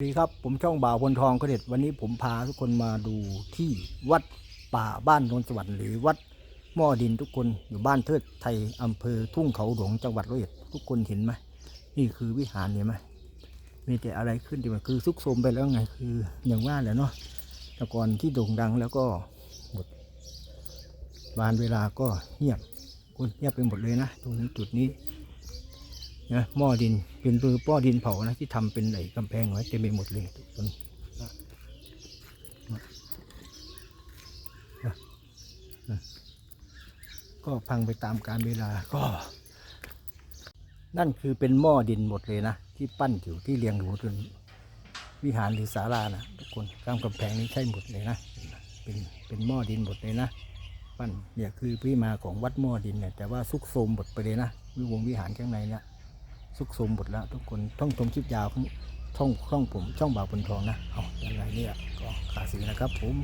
สวัสดีครับ ผมช่องบ่าวพลทองก็เด็ดวันนี้ผมพาทุกคนมาดูที่วัดป่าบ้านนนสวรรค์หรือวัดหม้อดินทุกคนอยู่บ้านเทิดไทยอำเภอทุ่งเขาหลวงจังหวัดร้อยเอ็ดทุกคนเห็นไหมนี่คือวิหารเห็นไหมมีแต่อะไรขึ้นที่มันคือซุกโทมไปแล้วไงคืออย่างว่าแหละเนาะแต่ก่อนที่โด่งดังแล้วก็หมดวานเวลาก็เงียบคนเงียบไปหมดเลยนะ ตรงนี้จุดนี้ นะหม้อดินเป็นปือป้อดินเผานะที่ทำเป็นไอ้กำแพงไว้เต็มไปหมดเลยทุกคนก็พังไปตามกาลเวลาก็ นั่นคือเป็นหม้อดินหมดเลยนะ ที่ปั้นอยู่ที่เรียงอยู่จนวิหารหรือศาลานะทุกคนตามกำแพงนี้ใช่หมดเลยนะเป็นเป็นหม้อดินหมดเลยนะปั้นเนี่ยคือที่มาของวัดหม้อดินเนี่ยแต่ว่าซุกโทมหมดไปเลยนะวิวงวิหารข้างในเนี่ย ซุกซมหมดแล้วทุกคนท่องชมคลิปยาวของช่องช่องผมช่องบ่าวบนทองนะเอาอย่างไรเนี่ยก็ขาสีนะครับผม